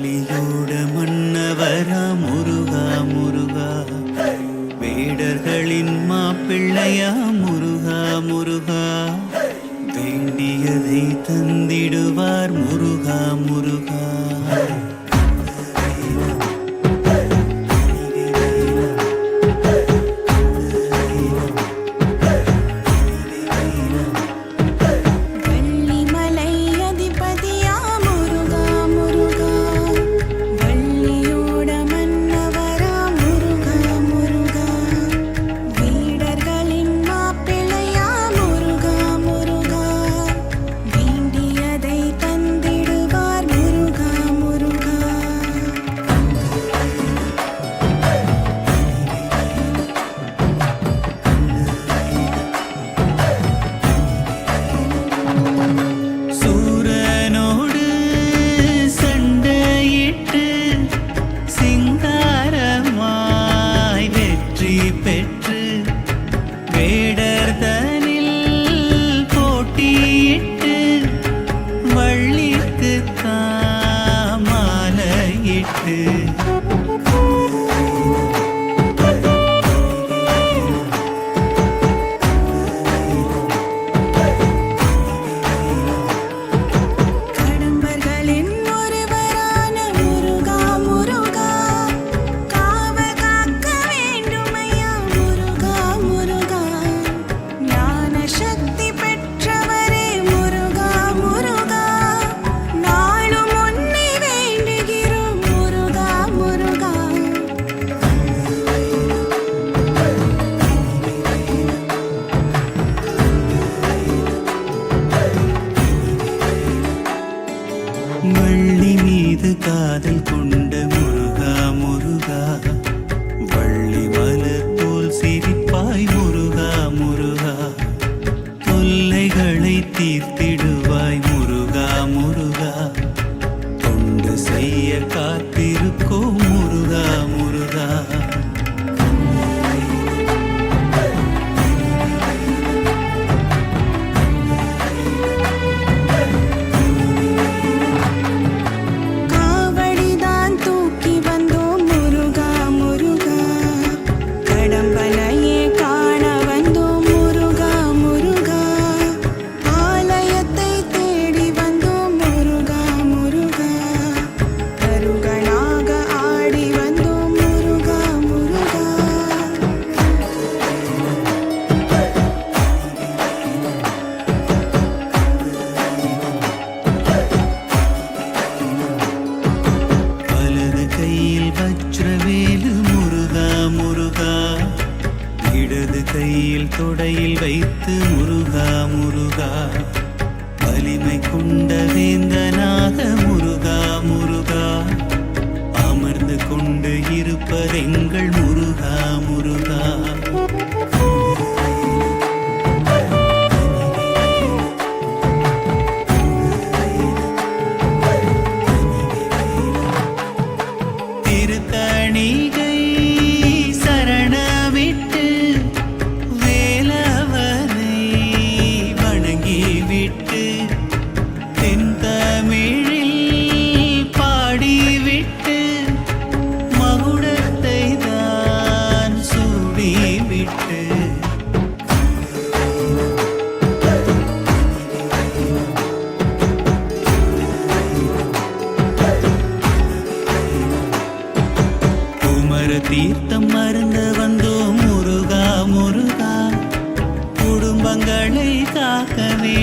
கலியோட மன்னவரா முருகா முருகா. வேடர்களின் மாப்பிள்ளையா முருகா முருகா. வேண்டியதை தந்திடுவார் முருகா முருகா. வேடர் தனில் போட்டியிட்டு வள்ளிக்கு காமாலையிட்டு வள்ளி மீது காதல் கொண்டு முருகா இடது கையில் தொடையில் வைத்து முருகா முருகா வலிமை கொண்டவே அமர தீர்த்தம் மருந்த வந்தோம். முருகா முருகா குடும்பங்களை காக்க வேண்டும்.